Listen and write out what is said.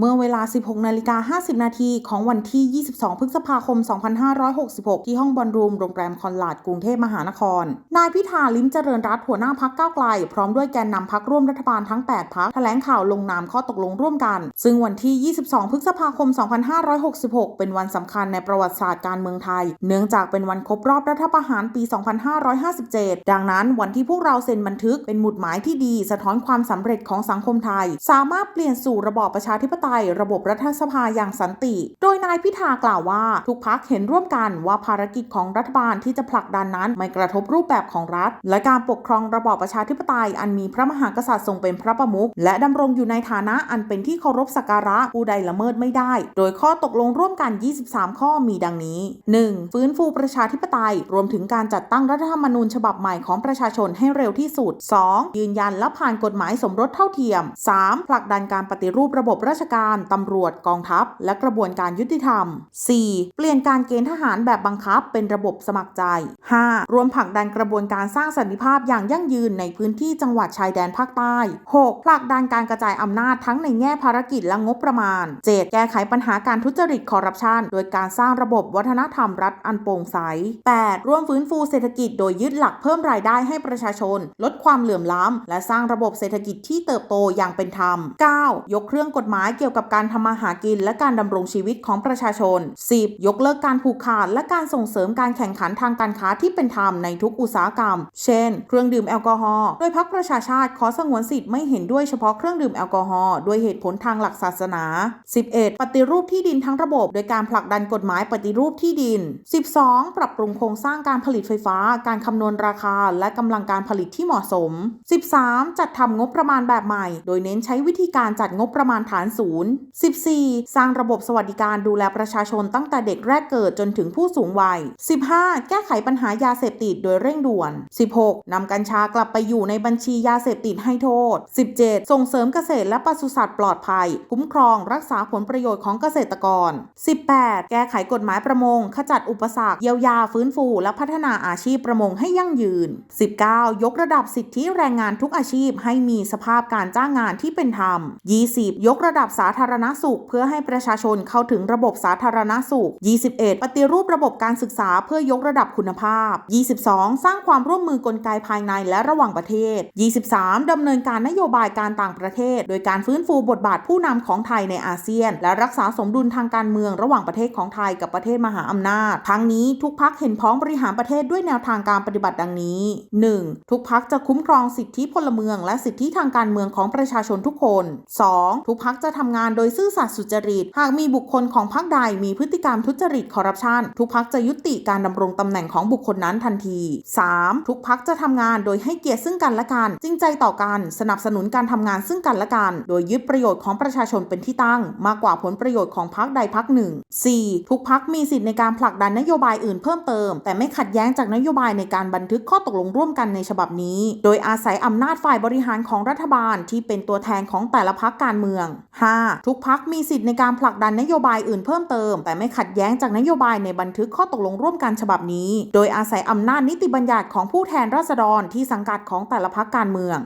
เมื่อเวลา 16 นาฬิกา 50 นาทีของวันที่ 22 พฤษภาคม 2566 ที่ห้องบอลรูม โรงแรมคอนลาดกรุงเทพมหานคร นายพิธาลิ้มเจริญรัตหัวหน้าพักก้าวไกล พร้อมด้วยแกนนำพักร่วมรัฐบาลทั้ง 8 พักแถลงข่าวลงนามข้อตกลงร่วมกัน ซึ่งวันที่ 22 พฤษภาคม 2566 เป็นวันสำคัญในประวัติศาสตร์การเมืองไทย เนื่องจากเป็นวันครบรอบรัฐประหารปี 2557 ดังนั้นวันที่พวกเราเซ็นบันทึกเป็นหมุดหมายที่ดี สะท้อนความสำเร็จของสังคมไทย สามารถเปลี่ยนสู่ระบอบประชาธิปไตยระบบรัฐสภาอย่างสันติ โดยนายพิธากล่าวว่า ทุกพักเห็นร่วมกันว่าภารกิจของรัฐบาลที่จะผลักดันนั้น ไม่กระทบรูปแบบของรัฐ และการปกครองระบอบประชาธิปไตย อันมีพระมหากษัตริย์ทรงเป็นพระประมุขและดำรงอยู่ในฐานะอันเป็นที่เคารพสักการะผู้ใดละเมิดไม่ได้ โดยข้อตกลงร่วมกัน 23 ข้อมีดังนี้ 1. ฟื้นฟูประชาธิปไตย รวมถึงการจัดตั้งรัฐธรรมนูญฉบับใหม่ของประชาชนให้เร็วที่สุด 2. ยืนยันและผ่านกฎหมายสมรสเท่าเทียม 3. ผลักดันการปฏิรูประบบราชการการตำรวจกองทัพ และกระบวนการยุติธรรม 4. เปลี่ยนการเกณฑ์ทหารแบบบังคับเป็นระบบสมัครใจ 5. รวมผลักดันกระบวนการสร้างสันติภาพอย่างยั่งยืนในพื้นที่จังหวัดชายแดนภาคใต้ 6. ผลักดันการกระจายอำนาจทั้งในแง่ภารกิจและงบประมาณ 7. แก้ไขปัญหาการทุจริตคอร์รัปชันโดยการสร้างระบบวัฒนธรรมรัฐอันโปร่งใส 8. ร่วมฟื้นฟูเศรษฐกิจโดยยึดหลักเพิ่มรายได้ให้ประชาชน ลดความเหลื่อมล้ำและสร้างระบบเศรษฐกิจที่เติบโตอย่างเป็นธรรม 9. ยกเครื่องกฎหมายเกี่ยวกับการทำมาหากินและการดำรงชีวิตของประชาชน 10. ยกเลิกการผูกขาดและการส่งเสริมการแข่งขันทางการค้าที่เป็นธรรมในทุกอุตสาหกรรม เช่น เครื่องดื่มแอลกอฮอล์ โดยพรรคประชาชาติขอสงวนสิทธิ์ไม่เห็นด้วยเฉพาะเครื่องดื่มแอลกอฮอล์ด้วยเหตุผลทางหลักศาสนา 11. ปฏิรูปที่ดินทั้งระบบ โดยการผลักดันกฎหมายปฏิรูปที่ดิน 12. ปรับปรุงโครงสร้างการผลิตไฟฟ้า การคำนวณราคา และกำลังการผลิตที่เหมาะสม 13. จัดทำงบประมาณแบบใหม่ โดยเน้นใช้วิธีการจัดงบประมาณฐานศูนย์ 14. สร้างระบบสวัสดิการดูแลประชาชนตั้งแต่เด็กแรกเกิดจนถึงผู้สูงวัย 15. แก้ไขปัญหายาเสพติดโดยเร่งด่วน 16. นำกัญชากลับไปอยู่ในบัญชียาเสพติดให้โทษ 17. ส่งเสริมเกษตรและปศุสัตว์ปลอดภัย คุ้มครองรักษาผลประโยชน์ของเกษตรกร 18. แก้ไขกฎหมายประมง ขจัดอุปสรรคเยียวยาฟื้นฟู และพัฒนาอาชีพประมงให้ยั่งยืน 19. ยกระดับสิทธิแรงงานทุกอาชีพให้มีสภาพการจ้างงานที่เป็นธรรม 20. ยกระดับสาาธารณสุข เพื่อให้ประชาชนเข้าถึงระบบสาธารณสุข 21. ปฏิรูประบบการศึกษาเพื่อยกระดับคุณภาพ 22. สร้างความร่วมมือกลไกภายในและระหว่างประเทศ 23. ดำเนินการนโยบายการต่างประเทศ โดยการฟื้นฟูบทบาทผู้นำของไทยในอาเซียน และรักษาสมดุลทางการเมืองระหว่างประเทศของไทยกับประเทศมหาอำนาจ ทั้งนี้ทุกพักเห็นพ้องบริหารประเทศด้วยแนวทางการปฏิบัติดังนี้ 1. ทุกพักจะคุ้มครองสิทธิพลเมือง และสิทธิทางการเมืองของประชาชนทุกคน 2. ทุกพักจะทำำงานโดยซื่อสัตย์สุจริต หากมีบุคคลของพักใดมีพฤติกรรมทุจริตคอร์รัปชันทุกพักจะยุติการดำรงตำแหน่งของบุคคลนั้นทันที 3. ทุกพักจะทำงานโดยให้เกียรติซึ่งกันและกัน จริงใจต่อกันสนับสนุนการทำงานซึ่งกันและกัน โดยยึดประโยชน์ของประชาชนเป็นที่ตั้ง มากกว่าผลประโยชน์ของพักใดพักหนึ่ง 4. ทุกพักมีสิทธิในการผลักดันนโยบายอื่นเพิ่มเติม แต่ไม่ขัดแย้งจากนโยบายในการบันทึกข้อตกลงร่วมกันในฉบับนี้ โดยอาศัยอำนาจฝ่ายบริหารของรัฐบาลที่เป็นตัวแทนของแต่ละพักการเมือง 5. ทุกพักมีสิทธิในการผลักดันนโยบายอื่นเพิ่มเติม แต่ไม่ขัดแย้งจากนโยบายในบันทึกข้อตกลงร่วมกันฉบับนี้ โดยอาศัยอำนาจนิติบัญญัติของผู้แทนราษฎรที่สังกัดของแต่ละพักการเมือง